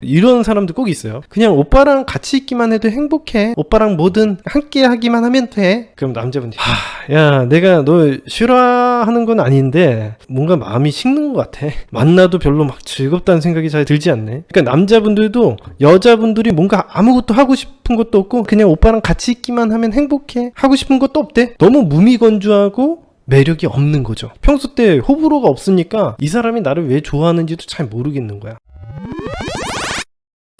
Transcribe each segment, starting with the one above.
이런 사람들 꼭 있어요. 그냥 오빠랑 같이 있기만 해도 행복해. 오빠랑 뭐든 함께 하기만 하면 돼. 그럼 남자분들이, 하, 야, 내가 너 싫어하는 건 아닌데, 뭔가 마음이 식는 것 같아. 만나도 별로 막 즐겁다는 생각이 잘 들지 않네. 그러니까 남자분들도 여자분들이 뭔가 아무것도 하고 싶은 것도 없고, 그냥 오빠랑 같이 있기만 하면 행복해. 하고 싶은 것도 없대. 너무 무미건조하고, 매력이 없는 거죠. 평소 때 호불호가 없으니까 이 사람이 나를 왜 좋아하는지도 잘 모르겠는 거야.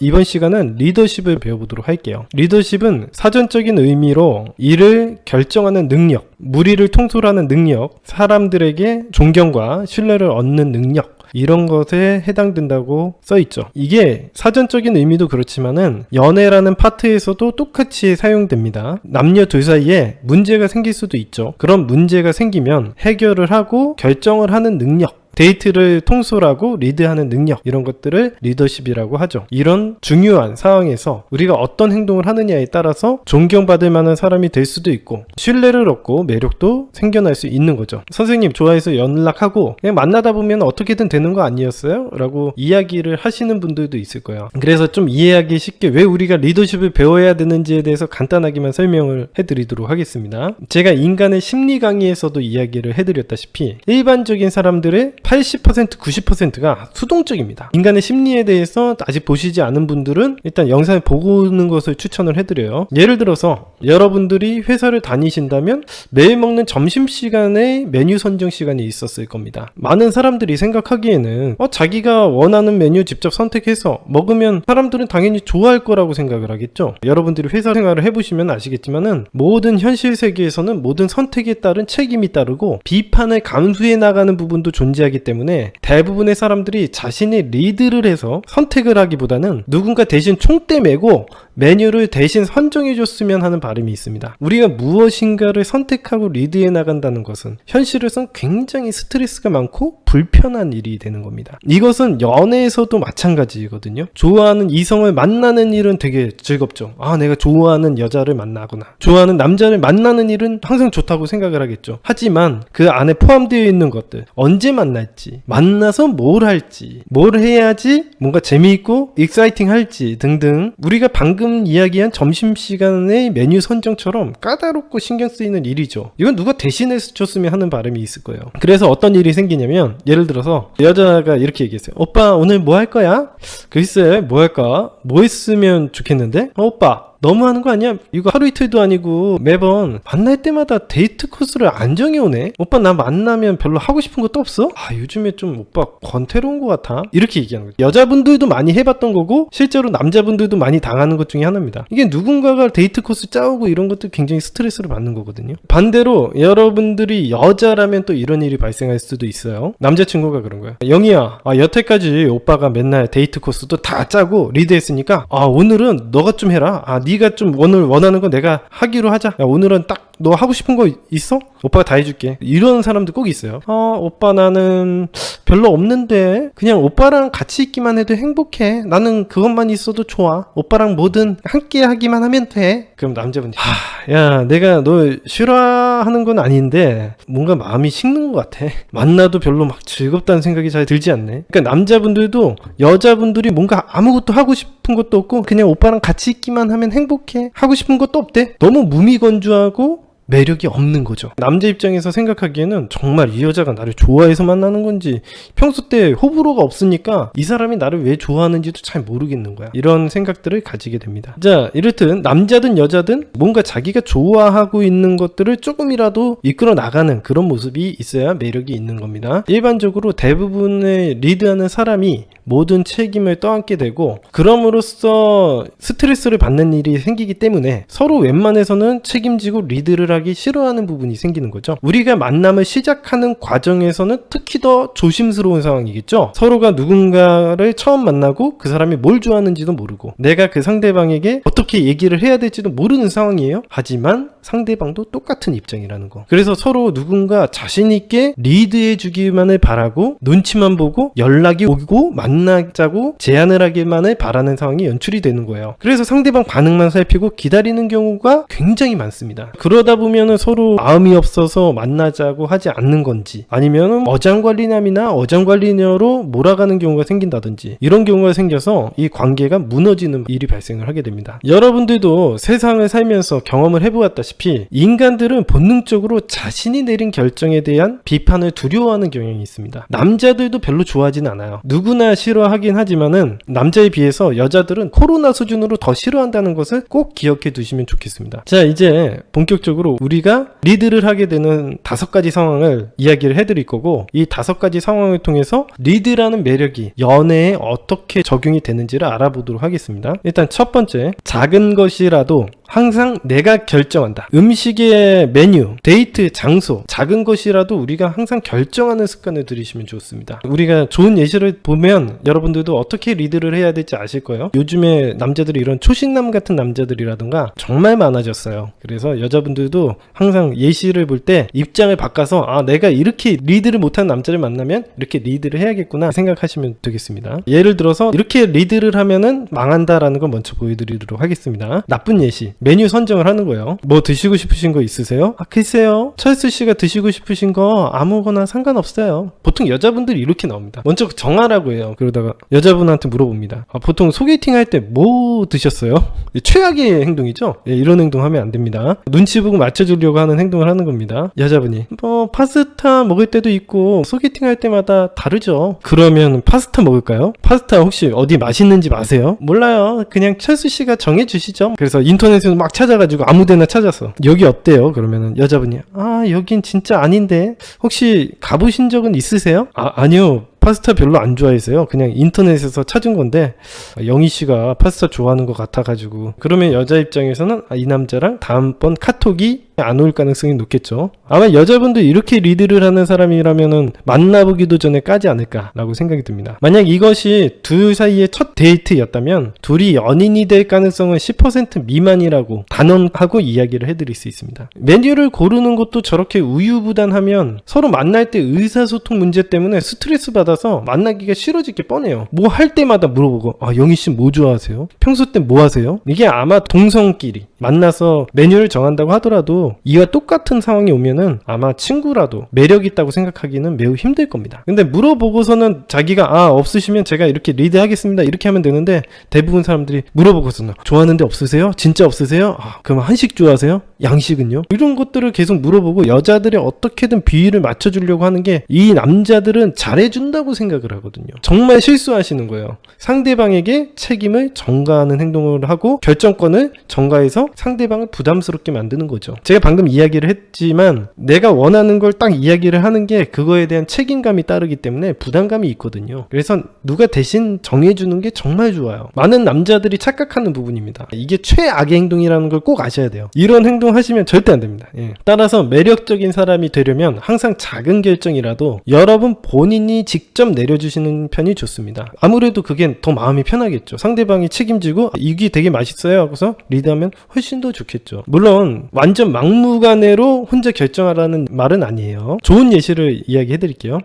이번 시간은 리더십을 배워보도록 할게요. 리더십은 사전적인 의미로 일을 결정하는 능력, 무리를 통솔하는 능력, 사람들에게 존경과 신뢰를 얻는 능력, 이런 것에 해당된다고 써 있죠. 이게 사전적인 의미도 그렇지만은 연애라는 파트에서도 똑같이 사용됩니다. 남녀 둘 사이에 문제가 생길 수도 있죠. 그런 문제가 생기면 해결을 하고 결정을 하는 능력, 데이트를 통솔하고 리드하는 능력 이런 것들을 리더십이라고 하죠. 이런 중요한 상황에서 우리가 어떤 행동을 하느냐에 따라서 존경받을 만한 사람이 될 수도 있고 신뢰를 얻고 매력도 생겨날 수 있는 거죠. 선생님 좋아해서 연락하고 그냥 만나다 보면 어떻게든 되는 거 아니었어요? 라고 이야기를 하시는 분들도 있을 거예요. 그래서 좀 이해하기 쉽게 왜 우리가 리더십을 배워야 되는지에 대해서 간단하게만 설명을 해드리도록 하겠습니다. 제가 인간의 심리 강의에서도 이야기를 해드렸다시피 일반적인 사람들의 80% 90%가 수동적입니다. 인간의 심리에 대해서 아직 보시지 않은 분들은 일단 영상을 보고 오는 것을 추천을 해드려요. 예를 들어서 여러분들이 회사를 다니신다면 매일 먹는 점심시간에 메뉴 선정 시간이 있었을 겁니다. 많은 사람들이 생각하기에는 어, 자기가 원하는 메뉴 직접 선택해서 먹으면 사람들은 당연히 좋아할 거라고 생각을 하겠죠. 여러분들이 회사 생활을 해보시면 아시겠지만은 모든 현실 세계에서는 모든 선택에 따른 책임이 따르고 비판을 감수해 나가는 부분도 존재하기 때문에 대부분의 사람들이 자신이 리드를 해서 선택을 하기보다는 누군가 대신 총대 메고 메뉴를 대신 선정해 줬으면 하는 바람이 있습니다. 우리가 무엇인가를 선택하고 리드해 나간다는 것은 현실에선 굉장히 스트레스가 많고 불편한 일이 되는 겁니다. 이것은 연애에서도 마찬가지거든요. 좋아하는 이성을 만나는 일은 되게 즐겁죠. 아, 내가 좋아하는 여자를 만나거나 좋아하는 남자를 만나는 일은 항상 좋다고 생각을 하겠죠. 하지만 그 안에 포함되어 있는 것들, 언제 만날지, 만나서 뭘 할지, 뭘 해야지 뭔가 재미있고 익사이팅 할지 등등 우리가 방금 이야기한 점심시간의 메뉴 선정처럼 까다롭고 신경 쓰이는 일이죠. 이건 누가 대신해서 줬으면 하는 바람이 있을 거예요. 그래서 어떤 일이 생기냐면 예를 들어서 여자가 이렇게 얘기했어요. 오빠 오늘 뭐 할 거야? 글쎄 뭐 할까? 뭐 했으면 좋겠는데? 어, 오빠 너무 하는 거 아니야? 이거 하루 이틀도 아니고 매번 만날 때마다 데이트 코스를 안 정해오네? 오빠 나 만나면 별로 하고 싶은 것도 없어? 아 요즘에 좀 오빠 권태로운 것 같아. 이렇게 얘기하는 거죠 여자분들도 많이 해봤던 거고 실제로 남자분들도 많이 당하는 것 중에 하나입니다. 이게 누군가가 데이트 코스 짜오고 이런 것도 굉장히 스트레스를 받는 거거든요. 반대로 여러분들이 여자라면 또 이런 일이 발생할 수도 있어요. 남자친구가 그런 거야. 영희야 아 여태까지 오빠가 맨날 데이트 코스도 다 짜고 리드했으니까 아 오늘은 너가 좀 해라. 아 네가 좀 오늘 원하는 거 내가 하기로 하자. 야, 오늘은 딱 너 하고 싶은 거 있어? 오빠가 다 해줄게. 이런 사람들 꼭 있어요. 어, 오빠 나는 별로 없는데 그냥 오빠랑 같이 있기만 해도 행복해. 나는 그것만 있어도 좋아. 오빠랑 뭐든 함께 하기만 하면 돼. 그럼 남자분이 하, 야, 내가 너 싫어하는 건 아닌데 뭔가 마음이 식는 것 같아. 만나도 별로 막 즐겁다는 생각이 잘 들지 않네. 그러니까 남자분들도 여자분들이 뭔가 아무것도 하고 싶은 것도 없고 그냥 오빠랑 같이 있기만 하면 행복해. 하고 싶은 것도 없대. 너무 무미건조하고 매력이 없는 거죠. 남자 입장에서 생각하기에는 정말 이 여자가 나를 좋아해서 만나는 건지 평소 때 호불호가 없으니까 이 사람이 나를 왜 좋아하는지도 잘 모르겠는 거야. 이런 생각들을 가지게 됩니다. 자, 이렇든 남자든 여자든 뭔가 자기가 좋아하고 있는 것들을 조금이라도 이끌어 나가는 그런 모습이 있어야 매력이 있는 겁니다. 일반적으로 대부분의 리드하는 사람이 모든 책임을 떠안게 되고 그럼으로써 스트레스를 받는 일이 생기기 때문에 서로 웬만해서는 책임지고 리드를 하기 싫어하는 부분이 생기는 거죠. 우리가 만남을 시작하는 과정에서는 특히 더 조심스러운 상황이겠죠. 서로가 누군가를 처음 만나고 그 사람이 뭘 좋아하는지도 모르고 내가 그 상대방에게 어떻게 얘기를 해야 될지도 모르는 상황이에요. 하지만 상대방도 똑같은 입장이라는 거. 그래서 서로 누군가 자신 있게 리드해 주기만을 바라고 눈치만 보고 연락이 오고 만나자고 제안을 하기만을 바라는 상황이 연출이 되는 거예요. 그래서 상대방 반응만 살피고 기다리는 경우가 굉장히 많습니다. 그러다 보면 보면은 서로 마음이 없어서 만나자고 하지 않는 건지 아니면은 어장관리남이나 어장관리녀로 몰아가는 경우가 생긴다든지 이런 경우가 생겨서 이 관계가 무너지는 일이 발생을 하게 됩니다. 여러분들도 세상을 살면서 경험을 해보았다시피 인간들은 본능적으로 자신이 내린 결정에 대한 비판을 두려워하는 경향이 있습니다. 남자들도 별로 좋아하진 않아요. 누구나 싫어하긴 하지만은 남자에 비해서 여자들은 코로나 수준으로 더 싫어한다는 것을 꼭 기억해 두시면 좋겠습니다. 자, 이제 본격적으로 우리가 리드를 하게 되는 다섯 가지 상황을 이야기를 해드릴 거고 이 다섯 가지 상황을 통해서 리드라는 매력이 연애에 어떻게 적용이 되는지를 알아보도록 하겠습니다. 일단 첫 번째, 작은 것이라도 항상 내가 결정한다. 음식의 메뉴, 데이트 장소, 작은 것이라도 우리가 항상 결정하는 습관을 들이시면 좋습니다. 우리가 좋은 예시를 보면 여러분들도 어떻게 리드를 해야 될지 아실 거예요. 요즘에 남자들이 이런 초식남 같은 남자들이라든가 정말 많아졌어요. 그래서 여자분들도 항상 예시를 볼 때 입장을 바꿔서 아 내가 이렇게 리드를 못하는 남자를 만나면 이렇게 리드를 해야겠구나 생각하시면 되겠습니다. 예를 들어서 이렇게 리드를 하면은 망한다라는 걸 먼저 보여드리도록 하겠습니다. 나쁜 예시 메뉴 선정을 하는 거예요. 뭐 드시고 싶으신 거 있으세요? 아 글쎄요. 철수 씨가 드시고 싶으신 거 아무거나 상관없어요. 보통 여자분들이 이렇게 나옵니다. 먼저 정하라고 해요. 그러다가 여자분한테 물어봅니다. 아, 보통 소개팅 할 때 뭐 드셨어요? 최악의 행동이죠. 예, 이런 행동 하면 안 됩니다. 눈치 보고 맞춰주려고 하는 행동을 하는 겁니다. 여자분이 뭐 파스타 먹을 때도 있고 소개팅 할 때마다 다르죠. 그러면 파스타 먹을까요? 파스타 혹시 어디 맛있는지 아세요? 몰라요. 그냥 철수 씨가 정해주시죠. 그래서 인터넷에 서 막 찾아가지고 아무데나 찾았어. 여기 어때요? 그러면은 여자분이 아 여긴 진짜 아닌데 혹시 가보신 적은 있으세요? 아 아니요. 파스타 별로 안 좋아해서요. 그냥 인터넷에서 찾은 건데 아, 영희 씨가 파스타 좋아하는 것 같아가지고 그러면 여자 입장에서는 아, 이 남자랑 다음번 카톡이 안 올 가능성이 높겠죠. 아마 여자분도 이렇게 리드를 하는 사람이라면은 만나보기도 전에 까지 않을까라고 생각이 듭니다. 만약 이것이 둘 사이의 첫 데이트였다면 둘이 연인이 될 가능성은 10% 미만이라고 단언하고 이야기를 해드릴 수 있습니다. 메뉴를 고르는 것도 저렇게 우유부단하면 서로 만날 때 의사소통 문제 때문에 스트레스 받아서 만나기가 싫어질 게 뻔해요. 뭐 할 때마다 물어보고 아 영희 씨 뭐 좋아하세요? 평소 때 뭐 하세요? 이게 아마 동성끼리 만나서 메뉴를 정한다고 하더라도 이와 똑같은 상황이 오면은 아마 친구라도 매력 있다고 생각하기는 매우 힘들 겁니다. 근데 물어보고서는 자기가 아 없으시면 제가 이렇게 리드하겠습니다 이렇게 하면 되는데 대부분 사람들이 물어보고서는 좋아하는데 없으세요? 진짜 없으세요? 아 그럼 한식 좋아하세요? 양식은요? 이런 것들을 계속 물어보고 여자들이 어떻게든 비위를 맞춰주려고 하는 게 이 남자들은 잘해준다고 생각을 하거든요. 정말 실수하시는 거예요. 상대방에게 책임을 전가하는 행동을 하고 결정권을 전가해서 상대방을 부담스럽게 만드는 거죠. 제가 방금 이야기를 했지만 내가 원하는 걸 딱 이야기를 하는 게 그거에 대한 책임감이 따르기 때문에 부담감이 있거든요. 그래서 누가 대신 정해주는 게 정말 좋아요. 많은 남자들이 착각하는 부분입니다. 이게 최악의 행동이라는 걸 꼭 아셔야 돼요. 이런 행동 하시면 절대 안 됩니다. 예. 따라서 매력적인 사람이 되려면 항상 작은 결정이라도 여러분 본인이 직접 내려주시는 편이 좋습니다. 아무래도 그게 더 마음이 편하겠죠. 상대방이 책임지고 이게 되게 맛있어요 하고서 리드하면 훨씬 더 좋겠죠. 물론 완전 막무가내로 혼자 결정하라는 말은 아니에요. 좋은 예시를 이야기해 드릴게요.